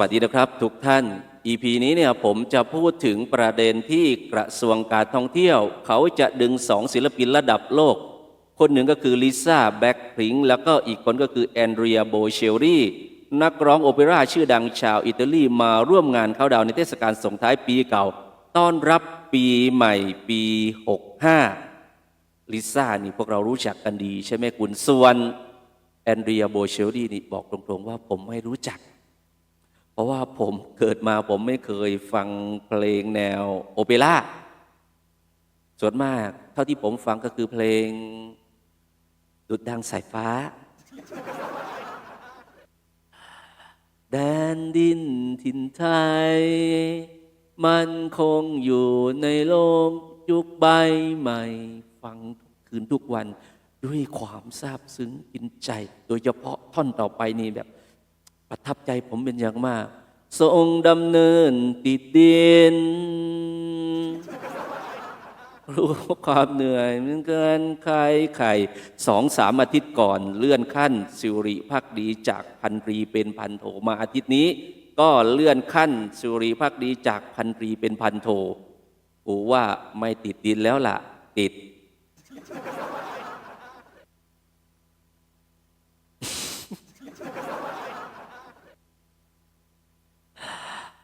วัสดีนะครับ ทุกท่าน EP นี้เนี่ยผมจะพูดถึงประเด็นที่กระทรวงการท่องเที่ยว เขาจะดึงสองศิลปินระดับโลก คนหนึ่งก็คือลิซ่าแบ็คพิงแล้วก็อีกคนก็คือแอนเดรียโบเชลลี่นักร้องโอเปร่าชื่อดังชาวอิตาลีมาร่วมงานเข้าดาวในเทศกาลส่งท้ายปีเก่า ต้อนรับปีใหม่ปี 65 ลิซ่านี่พวกเรารู้จักกันดี ใช่ไหมคุณส่วนแอนเดรียโบเชลลี่นี่บอกตรงๆว่าผมไม่รู้จัก เพราะว่าผมเกิดมาผมไม่เคยฟังเพลงแนวโอเปร่าส่วนมาก เท่าที่ผมฟังก็คือเพลง ดุดดังสายฟ้า แดนดินถิ่นไทย มันคงอยู่ในโลกยุคใบใหม่ ฟังทุกคืนทุกวันด้วยความซาบซึ้งกินใจ โดยเฉพาะท่อนต่อไปนี่แบบ ประทับใจผมเป็นอย่างมาก ทรงดำเนินติดดิน รู้ความเหนื่อยเหมือนกันใครไข่สองสามอาทิตย์ก่อนเลื่อนขั้น สิริพักดีจากพันตรีเป็นพันโทมาอาทิตย์นี้ ก็เลื่อนขั้น สิริพักดีจากพันตรีเป็นพันโทกูว่าไม่ติดดินแล้วล่ะ ติด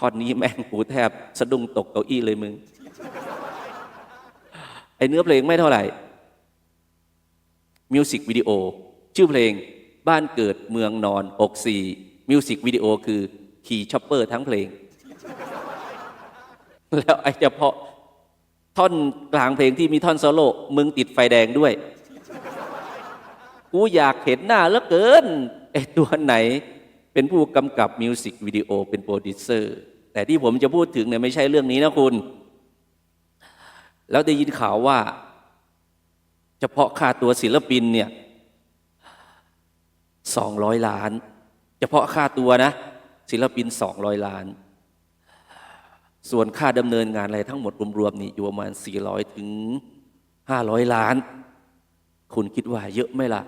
ท่อนนี้แม่งหูแทบสะดุ้งตกเก้าอี้เลยมึง ไอเนื้อเพลงไม่เท่าไหร่ มิวสิกวิดีโอ ชื่อเพลงบ้านเกิดเมืองนอน64มิวสิกวิดีโอคือขี่ช็อปเปอร์ทั้งเพลง แล้วไอเฉพาะท่อนกลางเพลงที่มีท่อนโซโล่มึงติดไฟแดงด้วย กูอยากเห็นหน้าเหลือเกินไอตัวไหน เป็นผู้กำกับมิวสิกวิดีโอเป็นโปรดิวเซอร์แต่ที่ผมจะพูดถึงเนี่ยไม่ใช่เรื่องนี้นะคุณ แล้วได้ยินข่าวว่า เฉพาะค่าตัวศิลปินเนี่ยสองร้อยล้าน เฉพาะค่าตัวนะ ศิลปินสองร้อยล้าน ส่วนค่าดำเนินงานอะไรทั้งหมดรวมๆนี่อยู่ประมาณสี่ร้อยถึงห้าร้อยล้าน คุณคิดว่าเยอะไหมล่ะ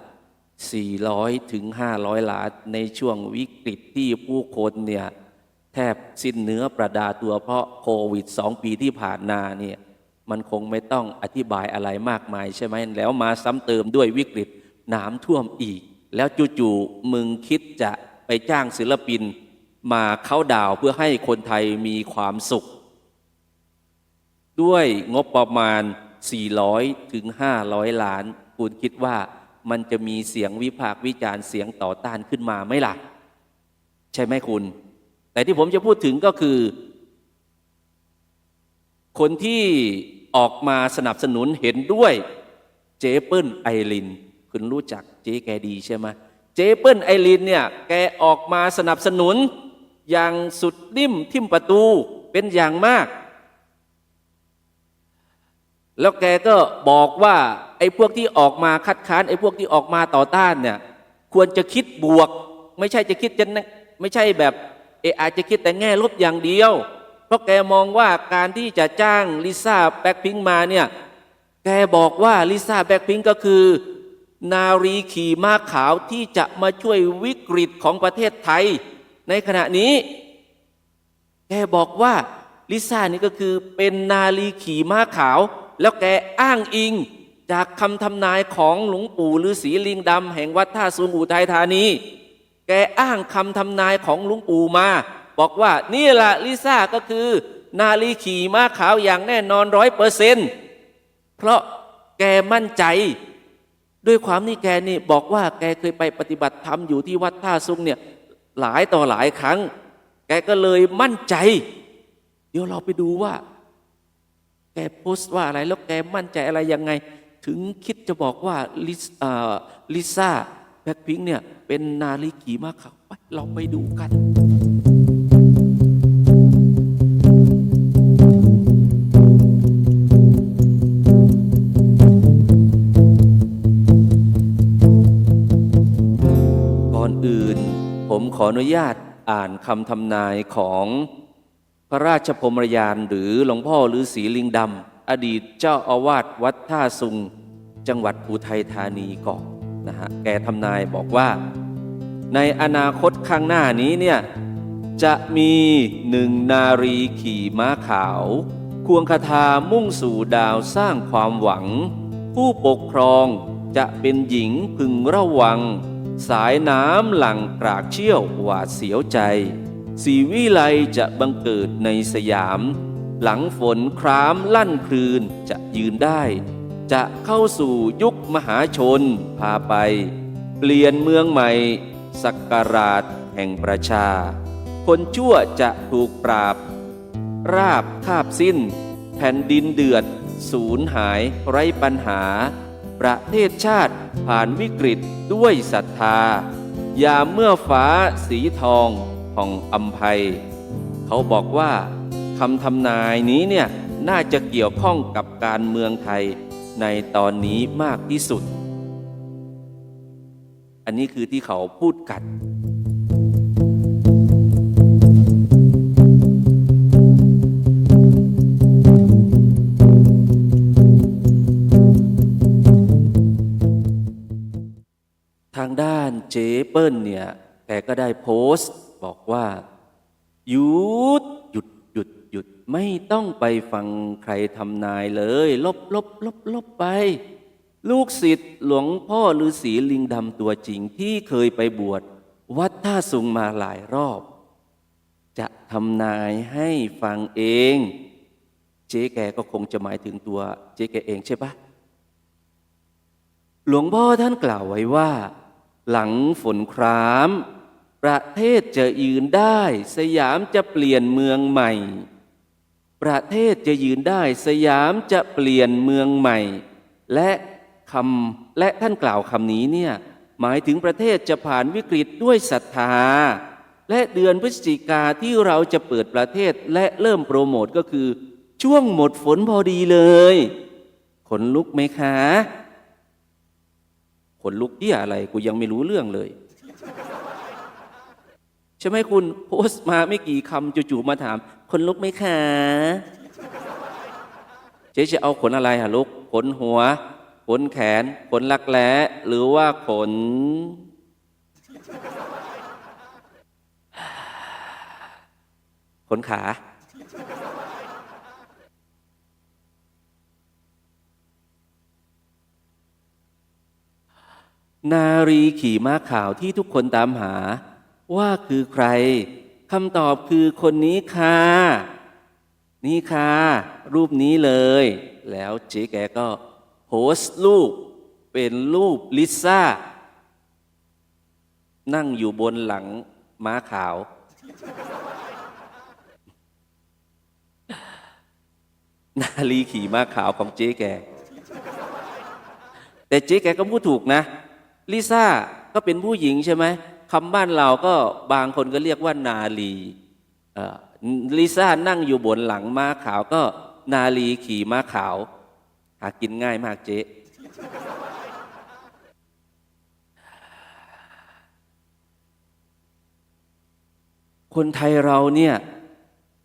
400 ถึง 500 ล้าน ในช่วงวิกฤตที่ผู้คนเนี่ยแทบสิ้นเนื้อประดาตัวเพราะโควิด 2 ปีที่ผ่านมาเนี่ยมันคงไม่ต้องอธิบายอะไรมากมายใช่ไหมแล้วมาซ้ำเติมด้วยวิกฤตน้ำท่วมอีก แล้วจู่ๆมึงคิดจะไปจ้างศิลปิน มาเข้าดาวเพื่อให้คนไทยมีความสุข ด้วยงบประมาณ 400 ถึง 500 ล้าน คุณคิดว่า มันจะมีเสียงวิพากษ์วิจารณ์เสียงต่อต้านขึ้นมาไหมล่ะ ใช่ไหมคุณ แต่ที่ผมจะพูดถึงก็คือ คนที่ออกมาสนับสนุนเห็นด้วยเจเปิลไอริน คุณรู้จักเจ๊แกดีใช่ไหมเจเปิลไอรินเนี่ยแกออกมาสนับสนุนอย่างสุดนิ่มทิ่มประตูเป็นอย่างมาก แล้วแกก็บอกว่า ไอ้พวกที่ออกมาคัดค้านไอ้พวกที่ออกมาต่อต้านเนี่ยควรจะคิดบวก ไม่ใช่จะคิดจะไม่ใช่แบบเอออาจจะคิดแต่แง่ลบอย่างเดียว เพราะแกมองว่าการที่จะจ้างลิซ่าแบ็คพิงมาเนี่ยแกบอกว่าลิซ่าแบ็คพิงก็คือ นารีขี่ม้าขาวที่จะมาช่วยวิกฤตของประเทศไทย ในขณะนี้ แกบอกว่าลิซ่านี่ก็คือเป็นนาลีขี่ม้าขาว แล้วแกอ้างอิง จากคำทำนายของหลวงปู่ฤาษีลิงดำแห่งวัดท่าสูงอุทัยธานี แกอ้างคำทำนายของหลวงปู่มา บอกว่านี่แหละลิซ่าก็คือ นาลีขี่ม้าขาวอย่างแน่นอนร้อยเปอร์เซนเพราะแกมั่นใจ ด้วยความนี่แกนี่บอกว่าแกเคยไปปฏิบัติธรรมอยู่ที่วัดท่าซุงเนี่ยหลายต่อหลายครั้ง แกก็เลยมั่นใจ เดี๋ยวเราไปดูว่า แกโพสต์ว่าอะไรแล้วแกมั่นใจอะไรยังไง ถึงคิดจะบอกว่าลิซ่าลิซ่าแบ็คพิงค์เนี่ยเป็นนาลีขี่ม้าขาวไปเราไปดูกันก่อนอื่นผมขออนุญาตอ่านคำทำนายของพระราชพรมยานหรือหลวงพ่อฤาษีลิงดำ อดีตเจ้าอาวาสวัดท่าสุง จังหวัดอุทัยธานีก่อนนะฮะแกทำนายบอกว่า ในอนาคตข้างหน้านี้เนี่ยจะมีหนึ่งนารีขี่ม้าขาว ควงคาถามุ่งสู่ดาวสร้างความหวัง ผู้ปกครองจะเป็นหญิงพึงระวัง สายน้ำหลั่งกรากเชี่ยวหวาดเสียวใจ สีวิไลจะบังเกิดในสยาม หลังฝนครามลั่นคลืนจะยืนได้ จะเข้าสู่ยุคมหาชนพาไป เปลี่ยนเมืองใหม่สักการาชแห่งประชา คนชั่วจะถูกปราบ ราบคาบสิ้น แผ่นดินเดือด สูญหายไร้ปัญหา ประเทศชาติผ่านวิกฤตด้วยศรัทธา ยามเมื่อฟ้าสีทองผ่องอำไพเขาบอกว่า คำทำนายนี้เนี่ยน่าจะเกี่ยวข้องกับการเมืองไทยในตอนนี้มากที่สุด อันนี้คือที่เขาพูดกันทางด้านเจเปิ้ลเนี่ยแกก็ได้โพสต์บอกว่ายุดหยุด หยุดไม่ต้องไปฟังใครทำนายเลย ลบลบลบลบไป ลูกศิษย์หลวงพ่อฤาษีลิงดำตัวจริงที่เคยไปบวชวัดท่าสุงมาหลายรอบ จะทำนายให้ฟังเอง เจ๊แกก็คงจะหมายถึงตัวเจ๊แกเองใช่ปะหลวงพ่อท่านกล่าวไว้ว่า หลังฝนครามประเทศจะยืนได้ สยามจะเปลี่ยนเมืองใหม่ ประเทศจะยืนได้สยามจะเปลี่ยนเมืองใหม่ และคำและท่านกล่าวคำนี้เนี่ยหมายถึงประเทศจะผ่านวิกฤตด้วยศรัทธา และเดือนพฤศจิกาที่เราจะเปิดประเทศและเริ่มโปรโมทก็คือ ช่วงหมดฝนพอดีเลยขนลุกไหมคะขนลุกเหี้ยอะไรกูยังไม่รู้เรื่องเลยใช่ไหมคุณโพสต์มาไม่กี่คำจู่ๆมาถาม คนลุกไหมคะเจ๊จะเอาขนอะไรฮะลูกขนหัว ขนแขน ขนลักแร้หรือว่าขน ขนขานารีขี่ม้าขาวที่ทุกคนตามหาว่าคือใคร คำตอบคือคนนี้ค่ะ นี่ค่ะ รูปนี้เลย แล้วเจ๊แกก็โพสต์รูป เป็นรูปลิซ่า นั่งอยู่บนหลังม้าขาว นาลีขี่ม้าขาวของเจ๊แก แต่เจ๊แกก็พูดถูกนะ ลิซ่าก็เป็นผู้หญิงใช่ไหม คำบ้านเราก็บางคนก็เรียกว่านาลีลิซ่านั่งอยู่บนหลังม้าขาวก็นาลีขี่ม้าขาว หากินง่ายมากเจ๊คนไทยเราเนี่ย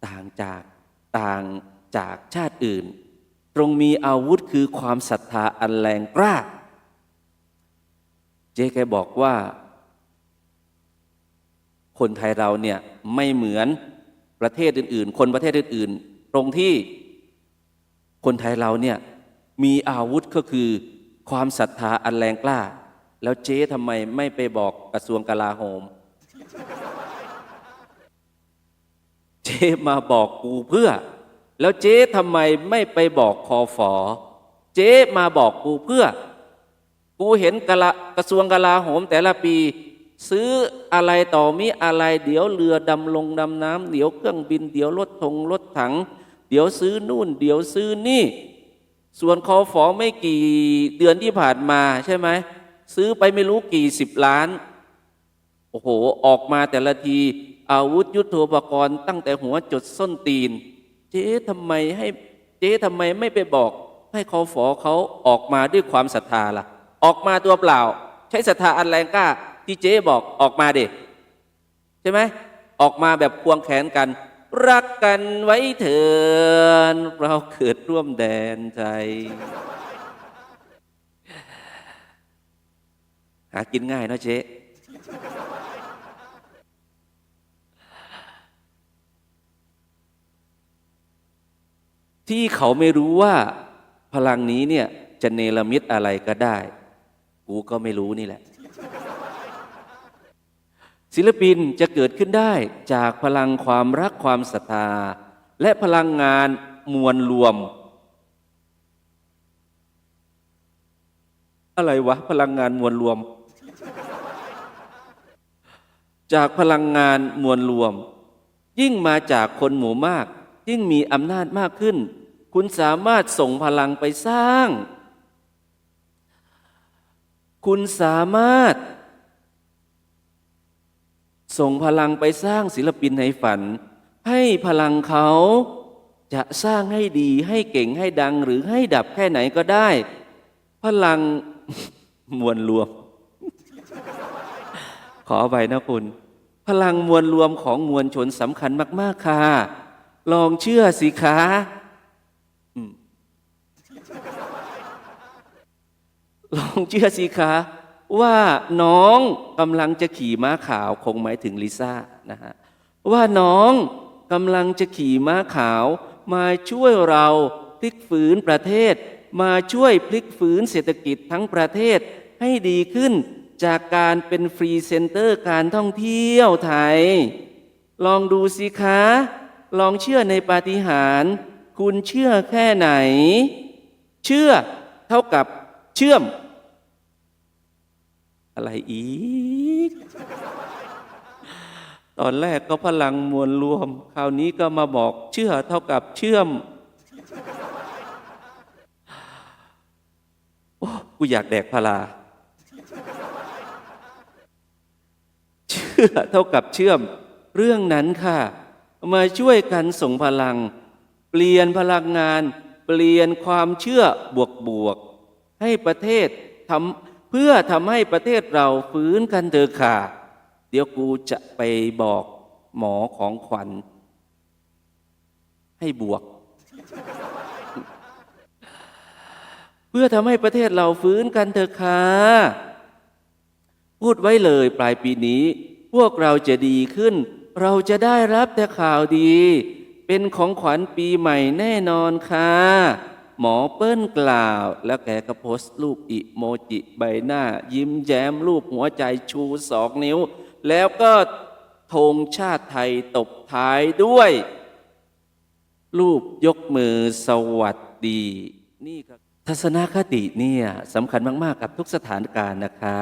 ต่างจากต่างจากชาติอื่น ตรงมีอาวุธคือความศรัทธาอันแรงกล้า เจ๊แกบอกว่า คนไทยเราเนี่ยไม่เหมือนประเทศอื่น ๆ คนประเทศอื่น ๆ ตรงที่คนไทยเราเนี่ยมีอาวุธก็คือความศรัทธาอันแรงกล้า แล้วเจ๊ทำไมไม่ไปบอกกระทรวงกลาโหม เจ๊มาบอกกูเพื่อ แล้วเจ๊ทำไมไม่ไปบอกคอฝอ เจ๊มาบอกกูเพื่อ กูเห็นกะละกระทรวงกลาโหมแต่ละปี ซื้ออะไรต่อมีอะไร เดี๋ยวเรือดำลงดำน้ำเดี๋ยวเครื่องบิน เดี๋ยวรถธงรถถัง เดี๋ยวซื้อนู่น เดี๋ยวซื้อนี่ ส่วนคอฝอไม่กี่เดือนที่ผ่านมาใช่ไหมซื้อไปไม่รู้กี่สิบล้าน โอ้โห ออกมาแต่ละที อาวุธยุทโธปกรณ์ตั้งแต่หัวจดส้นตีน เจ๊ทำไมให้เจ๊ทำไมไม่ไปบอก ให้คอฝอเขาออกมาด้วยความศรัทธาล่ะ ออกมาตัวเปล่า ใช้ศรัทธาอันแรงกล้า ที่เจ๊บอกออกมาเด็ใช่ไหมออกมาแบบควงแขนกัน รักกันไว้เถินเราเกิดร่วมแดนใจหากินง่ายนะเจ๊ที่เขาไม่รู้ว่าพลังนี้เนี่ยจะเนรมิตอะไรก็ได้ กูก็ไม่รู้นี่แหละ ศิลปินจะเกิดขึ้นได้จากพลังความรักความศรัทธา และพลังงานมวลรวม อะไรวะ พลังงานมวลรวม จากพลังงานมวลรวม ยิ่งมาจากคนหมู่มาก ยิ่งมีอำนาจมากขึ้น คุณสามารถส่งพลังไปสร้าง คุณสามารถ ส่งพลังไปสร้างศิลปินในฝัน ให้พลังเขาจะสร้างให้ดีให้เก่งให้ดังหรือให้ดับแค่ไหนก็ได้ พลังมวลรวม ขอไปนะคุณ พลังมวลรวมของมวลชนสำคัญมาก ๆ ค่ะ ลองเชื่อสิคะลองเชื่อสิคะ ว่าน้องกำลังจะขี่ม้าขาวคงหมายถึงลิซ่านะฮะว่าน้องกำลังจะขี่ม้าขาวมาช่วยเราพลิกฝืนประเทศ มาช่วยพลิกฝืนเศรษฐกิจทั้งประเทศให้ดีขึ้น จากการเป็นฟรีเซนเตอร์การท่องเที่ยวไทย ลองดูสิคะ ลองเชื่อในปาฏิหาริย์คุณเชื่อแค่ไหน เชื่อเท่ากับเชื่อม อะไรอีก ตอนแรกก็พลังมวลรวม คราวนี้ก็มาบอกเชื่อเท่ากับเชื่อมโอ้กูอยากแดกพลา เชื่อเท่ากับเชื่อม เรื่องนั้นค่ะ มาช่วยกันส่งพลัง เปลี่ยนพลังงาน เปลี่ยนความเชื่อบวกบวกๆให้ประเทศทำ เพื่อทำให้ประเทศเราฟื้นกันเถอะค่ะ เดี๋ยวกูจะไปบอกหมอของขวัญ ให้บวก เพื่อทำให้ประเทศเราฟื้นกันเถอะค่ะพูดไว้เลยปลายปีนี้ พวกเราจะดีขึ้น เราจะได้รับแต่ข่าวดี เป็นของขวัญปีใหม่แน่นอนค่ะ หมอเปิ้ลกล่าว แล้วแกก็โพสต์รูปอิโมจิใบหน้า ยิ้มแย้มรูปหัวใจชูสองนิ้ว แล้วก็ธงชาติไทยตบท้ายด้วย รูปยกมือสวัสดี นี่ครับทัศนคติเนี่ยสำคัญมาก ๆ กับทุกสถานการณ์นะคะ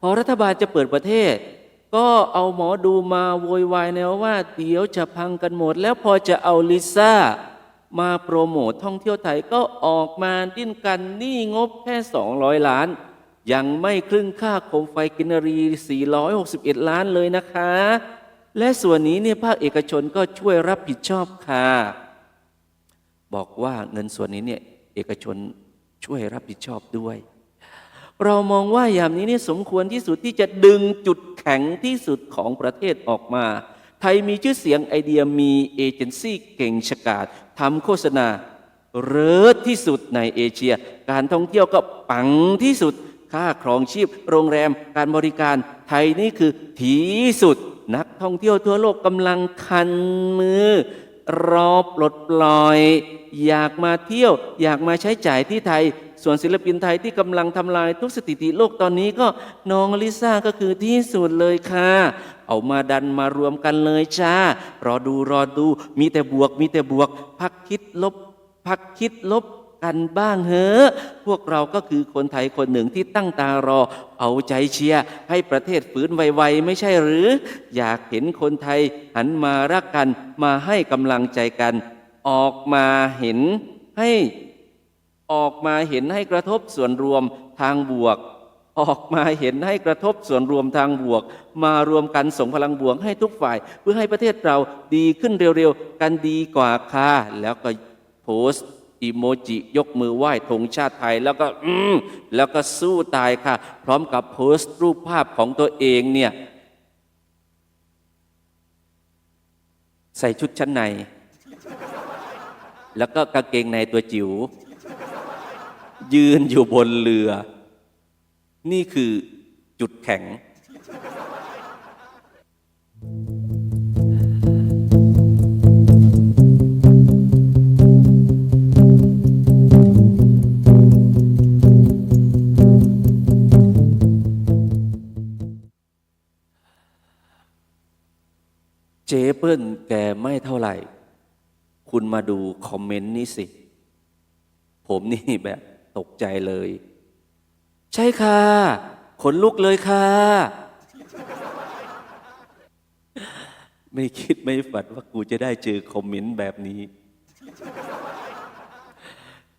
พอรัฐบาลจะเปิดประเทศ ก็เอาหมอดูมาโวยวายแนวว่า เดี๋ยวจะพังกันหมด แล้วพอจะเอาลิซ่า มาโปรโมทท่องเที่ยวไทยก็ออกมาดิ้นกันหนี่งบแค่ 200 ล้าน ยังไม่ครึ่งค่าโคมไฟกินรี 461 ล้านเลยนะคะ และส่วนนี้เนี่ยภาคเอกชนก็ช่วยรับผิดชอบค่ะ บอกว่าเงินส่วนนี้เนี่ยเอกชนช่วยรับผิดชอบด้วย เรามองว่ายามนี้เนี่ยสมควรที่สุดที่จะดึงจุดแข็งที่สุดของประเทศออกมา ไทยมีชื่อเสียงไอเดียมีเอเจนซี่เก่งฉกาจ ทำโฆษณาเลิศที่สุดในเอเชีย การท่องเที่ยวก็ปังที่สุด ค่าครองชีพ โรงแรม การบริการไทยนี่คือที่สุด นักท่องเที่ยวทั่วโลกกำลังคันมือ รอปลดปล่อย อยากมาเที่ยว อยากมาใช้จ่ายที่ไทย ส่วนศิลปินไทยที่กำลังทำลายทุกสถิติโลกตอนนี้ก็น้องลิซ่าก็คือที่สุดเลยค่ะ เอามาดันมารวมกันเลยจ้ารอดูรอดู มีแต่บวก มีแต่บวก พักคิดลบ พักคิดลบกันบ้างเฮ้อพวกเราก็คือคนไทยคนหนึ่งที่ตั้งตารอ เอาใจเชียร์ให้ประเทศฟื้นไวๆไม่ใช่หรือ อยากเห็นคนไทยหันมารักกันมาให้กำลังใจกัน ออกมาเห็นให้ ออกมาเห็นให้กระทบส่วนรวมทางบวก ออกมาเห็นให้กระทบส่วนรวมทางบวก มารวมกันส่งพลังบวกให้ทุกฝ่าย เพื่อให้ประเทศเราดีขึ้นเร็วๆ กันดีกว่าค่ะแล้วก็โพสต์อีโมจิยกมือไหว้ธงชาติไทย แล้วก็อืมแล้วก็สู้ตายค่ะ พร้อมกับโพสต์รูปภาพของตัวเองเนี่ย ใส่ชุดชั้นใน แล้วก็กางเกงในตัวจิ๋ว ยืนอยู่บนเรือ นี่คือจุดแข็ง เจเปิ้ลแกไม่เท่าไหร่ คุณมาดูคอมเมนต์นี้สิ ผมนี่แบบ ตกใจเลย ใช่ค่ะ ขนลุกเลยค่ะ ไม่คิดไม่ฝันว่ากูจะได้เจอคอมเมนต์แบบนี้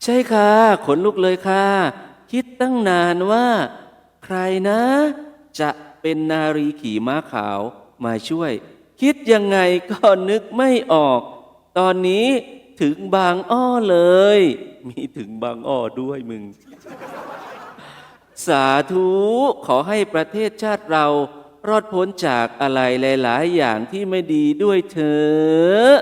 ใช่ค่ะ ขนลุกเลยค่ะ คิดตั้งนานว่า ใครนะ จะเป็นนารีขี่ม้าขาวมาช่วย คิดยังไงก็นึกไม่ออก ตอนนี้ถึงบางอ้อเลย มีถึงบางอ้อด้วยมึง สาธุขอให้ประเทศชาติเรารอดพ้นจากอะไรหลาย ๆ อย่างที่ไม่ดีด้วยเถอะ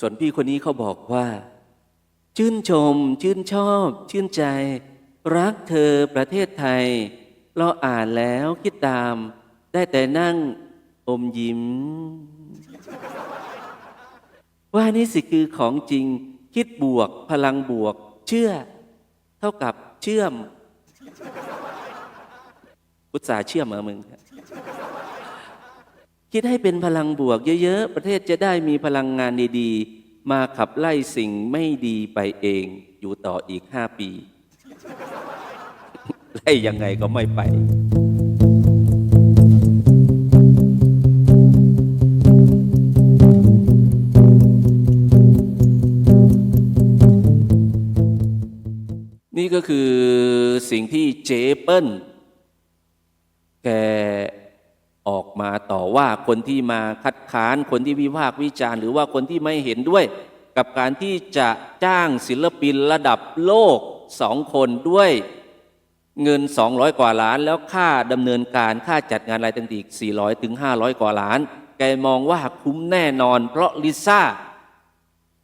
ส่วนพี่คนนี้เขาบอกว่า ชื่นชม ชื่นชอบ ชื่นใจ รักเธอประเทศไทย เราอ่านแล้วคิดตาม ได้แต่นั่งอมยิ้ม ว่านี่สิคือของจริง คิดบวก พลังบวก เชื่อ เท่ากับเชื่อม อุตสาหเชื่อมเหรอมึง คิดให้เป็นพลังบวกเยอะ ๆ ประเทศจะได้มีพลังงานดี ๆ มาขับไล่สิ่งไม่ดีไปเอง อยู่ต่ออีกห้าปี ไล่ยังไงก็ไม่ไป นี่ก็คือสิ่งที่เจเปิ้ลแกออกมาต่อว่าคนที่มาคัดค้านคนที่วิพากษ์วิจารณ์ หรือว่าคนที่ไม่เห็นด้วย กับการที่จะจ้างศิลปินระดับโลก สองคนด้วยเงิน 200 กว่าล้าน แล้วค่าดำเนินการค่าจัดงานอะไรต่างๆอีก 400 ถึง 500 กว่าล้าน แกมองว่าคุ้มแน่นอน เพราะลิซ่า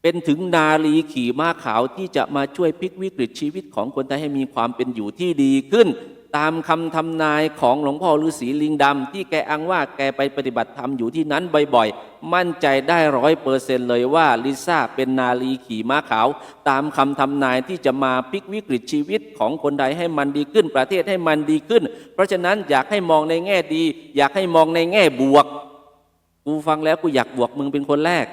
เป็นถึงนาลีขี่ม้าขาวที่จะมาช่วยพลิกวิกฤตชีวิตของคนไทยให้มีความเป็นอยู่ที่ดีขึ้น ตามคำทำนายของหลวงพ่อฤาษีลิงดำที่แกอ้างว่าแกไปปฏิบัติธรรมอยู่ที่นั้นบ่อยๆ มั่นใจได้ร้อยเปอร์เซนเลยว่าลิซ่าเป็นนาลีขี่ม้าขาว ตามคำทำนายที่จะมาพลิกวิกฤตชีวิตของคนไทยให้มันดีขึ้น ประเทศให้มันดีขึ้น เพราะฉะนั้นอยากให้มองในแง่ดี อยากให้มองในแง่บวก กูฟังแล้วกูอยากบวกมึงเป็นคนแรก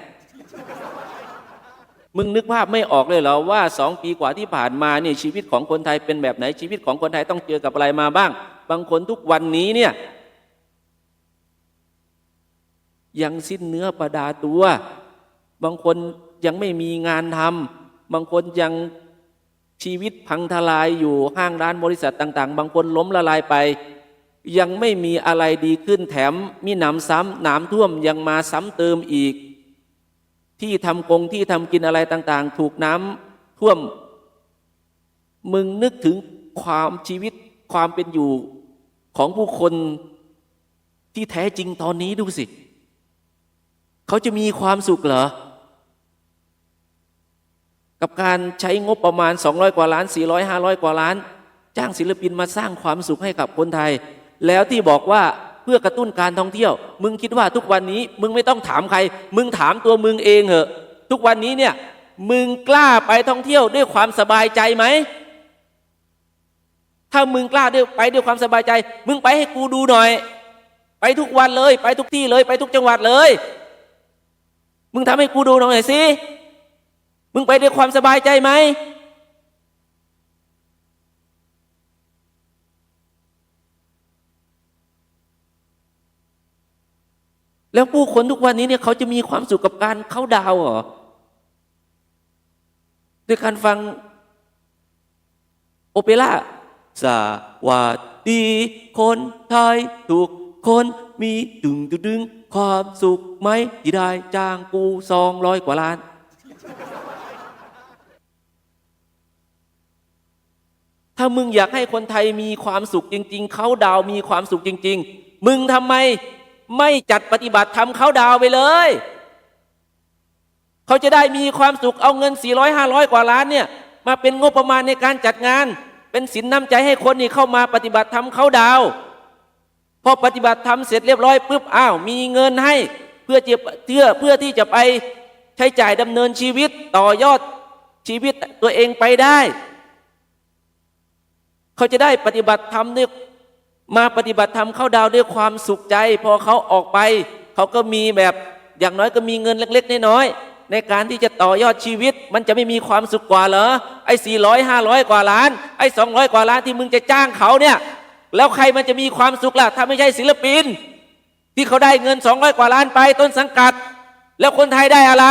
มึงนึกภาพไม่ออกเลยเหรอว่าสองปีกว่าที่ผ่านมาเนี่ยชีวิตของคนไทยเป็นแบบไหนชีวิตของคนไทยต้องเจอกับอะไรมาบ้าง บางคนทุกวันนี้เนี่ยยังสิ้นเนื้อประดาตัว บางคนยังไม่มีงานทำบางคนยังชีวิตพังทลายอยู่ห้างร้านบริษัทต่าง ๆ บางคนล้มละลายไป ยังไม่มีอะไรดีขึ้นแถมมีหนำซ้ำหนามท่วมยังมาซ้ำเติมอีก ที่ทำกงที่ทำกินอะไรต่าง ๆ ถูกน้ำท่วม มึงนึกถึงความชีวิตความเป็นอยู่ของผู้คนที่แท้จริงตอนนี้ดูสิ เขาจะมีความสุขเหรอ กับการใช้งบประมาณ 200 กว่าล้าน 400 500 กว่าล้าน จ้างศิลปินมาสร้างความสุขให้กับคนไทย แล้วที่บอกว่า พื่อกระตุ้นการท่องเที่ยว มึงคิดว่าทุกวันนี้มึงไม่ต้องถามใคร มึงถามตัวมึงเองเหอะ ทุกวันนี้เนี่ยมึงกล้าไปท่องเที่ยวด้วยความสบายใจไหม ถ้ามึงกล้าด้วยไปด้วยความสบายใจ มึงไปให้กูดูหน่อย ไปทุกวันเลย ไปทุกที่เลย ไปทุกจังหวัดเลย มึงทำให้กูดูหน่อยสิ มึงไปด้วยความสบายใจไหม แล้วผู้คนทุกวันนี้เนี่ยเขาจะมีความสุขกับการเข้าดาวเหรอด้วยการฟังโอเปร่าสวัสดีคนไทยทุกคนมีดึงดึงความสุขไหมที่ได้จ้างกูสองร้อยกว่าล้าน ถ้ามึงอยากให้คนไทยมีความสุขจริง ๆ เขาดาวมีความสุขจริง ๆ มึงทำไม ไม่จัดปฏิบัติทำเขาดาวไปเลย เขาจะได้มีความสุขเอาเงิน 400 500 กว่าล้านเนี่ย มาเป็นงบประมาณในการจัดงาน เป็นสินน้ำใจให้คนนี่เข้ามาปฏิบัติทำเขาดาวพอปฏิบัติทำเสร็จเรียบร้อยปุ๊บอ้าว มีเงินให้เพื่อจะเพื่อเพื่อที่จะไปใช้จ่ายดำเนินชีวิตต่อยอดชีวิตตัวเองไปได้ เขาจะได้ปฏิบัติธรรมด้วย มาปฏิบัติธรรมเข้าดาวด้วยความสุขใจ พอเขาออกไป เขาก็มีแบบอย่างน้อยก็มีเงินเล็ก ๆ น้อยๆในการที่จะต่อยอดชีวิต มันจะไม่มีความสุขกว่าเหรอไอ้สี่ร้อยห้าร้อยกว่าล้าน ไอ้สองร้อยกว่าล้านที่มึงจะจ้างเขาเนี่ย แล้วใครมันจะมีความสุขล่ะถ้าไม่ใช่ศิลปิน ที่เขาได้เงินสองร้อยกว่าล้านไปต้นสังกัด แล้วคนไทยได้อะไร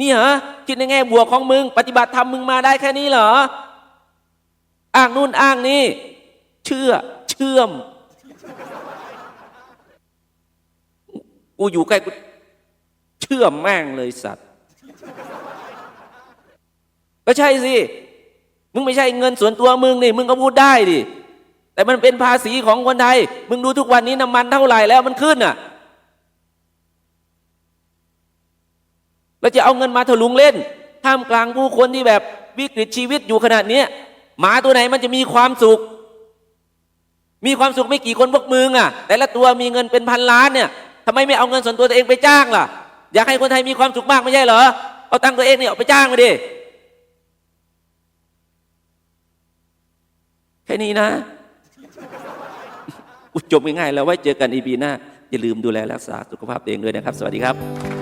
นี่เหรอคิดในแง่บวกของมึง ปฏิบัติธรรมมึงมาได้แค่นี้เหรอ อ้างนู่นอ้างนี่ เชื่อ เชื่อม กูอยู่ใกล้กูเชื่อมแม่งเลยสัตว์ ก็ใช่สิ มึงไม่ใช่เงินส่วนตัวมึงนี่ มึงก็พูดได้ดิ แต่มันเป็นภาษีของคนไทย มึงดูทุกวันนี้น้ำมันเท่าไหร่แล้วมันขึ้นอะ แล้วจะเอาเงินมาถลุงเล่นท่ามกลางผู้คนที่แบบวิกฤตชีวิตอยู่ขนาดนี้หมาตัวไหนมันจะมีความสุข มีความสุขไม่กี่คนพวกมึงอะ แต่ละตัวมีเงินเป็นพันล้านเนี่ยทำไมไม่เอาเงินส่วนตัวตัวเองไปจ้างล่ะ อยากให้คนไทยมีความสุขมากไม่ใช่เหรอเอาตังค์ตัวเองเนี่ยเอาไปจ้างมาดิแค่นี้นะอุจจบง่ายๆแล้วไว้เจอกันอีพีหน้าอย่าลืมดูแลรักษาสุขภาพตัวเองด้วยนะครับ สวัสดีครับ